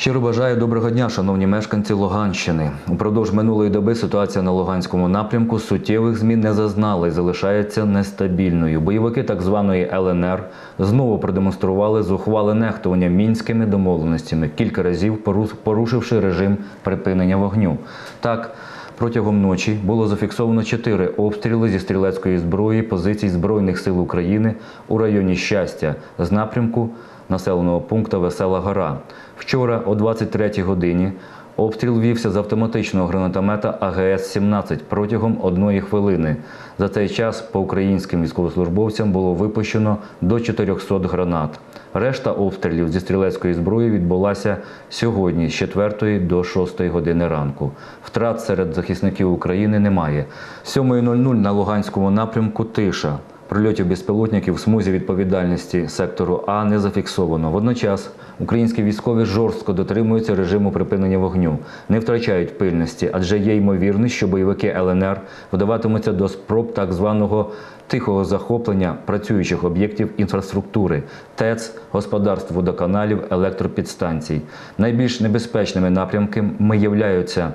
Щиро бажаю доброго дня, шановні мешканці Луганщини. Упродовж минулої доби ситуація на Луганському напрямку суттєвих змін не зазнала і залишається нестабільною. Бойовики так званої ЛНР знову продемонстрували зухвале нехтування мінськими домовленостями, кілька разів порушивши режим припинення вогню. Так. Протягом ночі було зафіксовано чотири обстріли зі стрілецької зброї позицій Збройних сил України у районі Щастя з напрямку населеного пункту Весела Гора. Вчора о 23 годині обстріл вівся з автоматичного гранатомета АГС-17 протягом одної хвилини. За цей час по українським військовослужбовцям було випущено до 400 гранат. Решта обстрілів зі стрілецької зброї відбулася сьогодні з 4 до 6 години ранку. Втрат серед захисників України немає. 7.00 на Луганському напрямку тиша. Прильотів безпілотників в смузі відповідальності сектору А не зафіксовано. Водночас українські військові жорстко дотримуються режиму припинення вогню, не втрачають пильності, адже є ймовірність, що бойовики ЛНР вдаватимуться до спроб так званого тихого захоплення працюючих об'єктів інфраструктури, ТЕЦ, господарств водоканалів, електропідстанцій. Найбільш небезпечними напрямками являються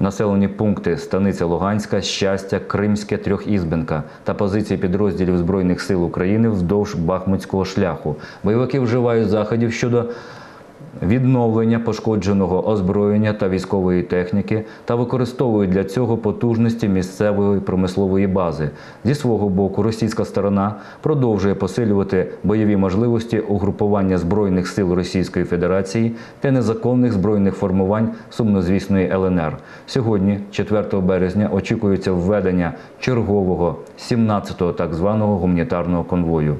Населені пункти Станиця Луганська, Щастя, Кримське, Трьохізбенка та позиції підрозділів Збройних сил України вздовж Бахмутського шляху. Бойовики вживають заходів щодо відновлення пошкодженого озброєння та військової техніки та використовують для цього потужності місцевої промислової бази. Зі свого боку, російська сторона продовжує посилювати бойові можливості угрупування збройних сил Російської Федерації та незаконних збройних формувань сумнозвісної ЛНР. Сьогодні, 4 березня, очікується введення чергового 17-го так званого гуманітарного конвою.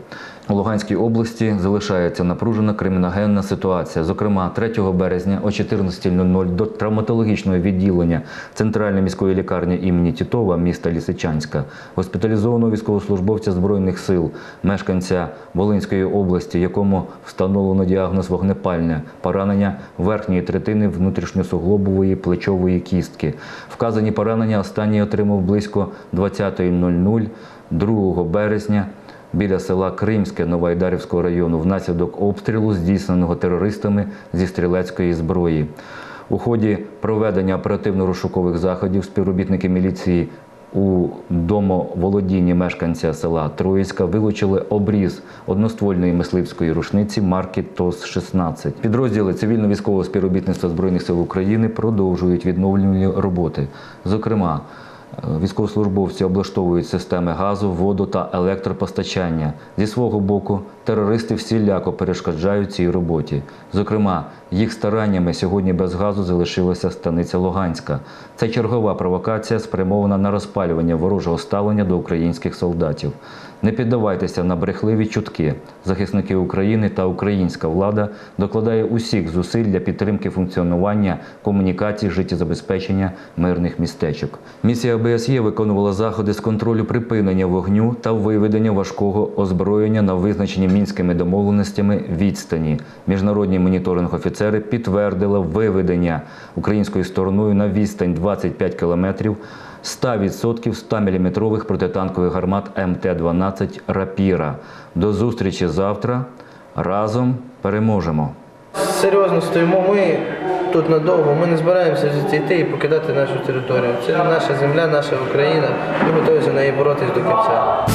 У Луганській області залишається напружена криміногенна ситуація. Зокрема, 3 березня о 14.00 до травматологічного відділення Центральної міської лікарні імені Тітова міста Лісичанська госпіталізованого військовослужбовця збройних сил, мешканця Волинської області, якому встановлено діагноз вогнепальне, поранення верхньої третини внутрішньосуглобової плечової кістки. Вказані поранення останній отримав близько 20.00 2 березня біля села Кримське Новоайдарівського району внаслідок обстрілу, здійсненого терористами зі стрілецької зброї. У ході проведення оперативно-розшукових заходів співробітники міліції у домоволодінні мешканця села Троїцька вилучили обріз одноствольної мисливської рушниці марки ТОС-16. Підрозділи цивільно-військового співробітництва Збройних сил України продовжують відновлювальні роботи. Зокрема, Військовослужбовці облаштовують системи газу, воду та електропостачання. Зі свого боку, терористи всіляко перешкоджають цій роботі. Зокрема, їх стараннями сьогодні без газу залишилася станиця Луганська. Це чергова провокація, спрямована на розпалювання ворожого ставлення до українських солдатів. Не піддавайтеся на брехливі чутки. Захисники України та українська влада докладає усіх зусиль для підтримки функціонування комунікацій, життєзабезпечення мирних містечок. Місія ОБСЄ виконувала заходи з контролю припинення вогню та виведення важкого озброєння на визначені мінськими домовленостями відстані. Міжнародні моніторинг-офіцери підтвердили виведення українською стороною на відстань 25 кілометрів 100% 100-мм протитанкових гармат МТ-12 «Рапіра». До зустрічі завтра. Разом переможемо! Серйозно стоїмо ми тут надовго. Ми не збираємося йти і покидати нашу територію. Це наша земля, наша Україна. Ми готові за неї боротись до кінця.